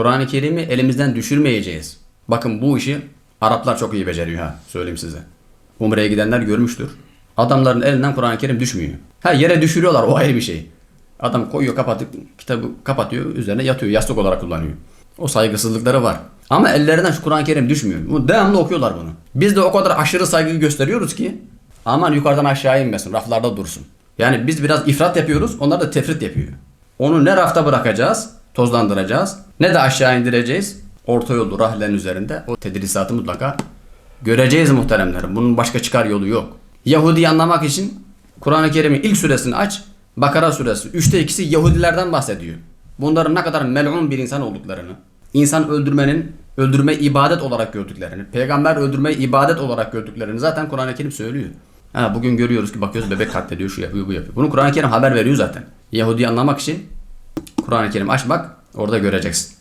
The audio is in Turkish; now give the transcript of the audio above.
Kur'an-ı Kerim'i elimizden düşürmeyeceğiz. Bakın bu işi Araplar çok iyi beceriyor ha. Söyleyeyim size. Umre'ye gidenler görmüştür. Adamların elinden Kur'an-ı Kerim düşmüyor. Ha yere düşürüyorlar o ayrı bir şey. Adam koyuyor kapatıp kitabı kapatıyor üzerine yatıyor yastık olarak kullanıyor. O saygısızlıkları var. Ama ellerinden şu Kur'an-ı Kerim düşmüyor. Bu devamlı okuyorlar bunu. Biz de o kadar aşırı saygı gösteriyoruz ki aman yukarıdan aşağı inmesin raflarda dursun. Yani biz biraz ifrat yapıyoruz onlar da tefrit yapıyor. Onu ne rafta bırakacağız, tozlandıracağız ne de aşağı indireceğiz. Orta yolu rahlerin üzerinde o tedrisatı mutlaka göreceğiz muhteremlerim. Bunun başka çıkar yolu yok. Yahudi'yi anlamak için Kur'an-ı Kerim'in ilk suresini aç. Bakara suresi. Üçte ikisi Yahudilerden bahsediyor. Bunların ne kadar melun bir insan olduklarını, insan öldürmenin öldürme ibadet olarak gördüklerini, peygamber öldürmeyi ibadet olarak gördüklerini zaten Kur'an-ı Kerim söylüyor. Ha, bugün görüyoruz ki bakıyoruz bebek katlediyor, şu yapıyor, bu yapıyor. Bunu Kur'an-ı Kerim haber veriyor zaten. Yahudi'yi anlamak için Kur'an-ı Kerim aç bak, orada göreceksin.